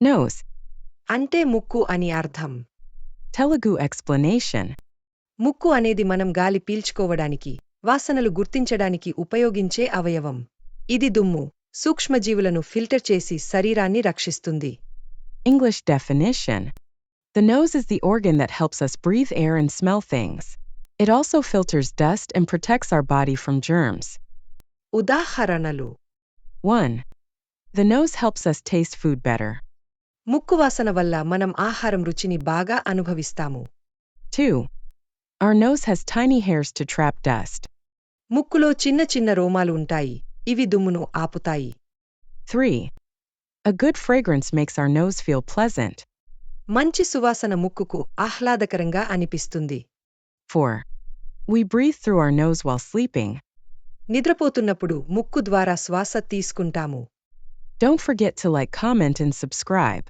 Nose. అంటే ముక్కు అని అర్థం Telugu explanation. ముక్కు అనేది మనం గాలి పీల్చుకోవడానికి వాసనలు గుర్తించడానికి ఉపయోగించే అవయవం ఇది దుమ్ము సూక్ష్మజీవులను ఫిల్టర్ చేసి శరీరాన్ని రక్షిస్తుంది English definition. The nose is the organ that helps us breathe air and smell things. It also filters dust and protects our body from germs. ఉదాహరణలు 1. The nose helps us taste food better. ముక్కు వాసన వల్ల మనం ఆహారం రుచిని బాగా అనుభవిస్తాము 2. Our nose has tiny hairs to trap dust. ముక్కులో చిన్న చిన్న రోమాలు ఉంటాయి ఇవి దుమ్మును ఆపుతాయి 3. A good fragrance makes our nose feel pleasant. మంచి సువాసన ముక్కుకు ఆహ్లాదకరంగా అనిపిస్తుంది 4. We breathe through our nose while sleeping. నిద్రపోతున్నప్పుడు ముక్కు ద్వారా శ్వాస తీసుకుంటాము Don't forget to like, comment, and subscribe.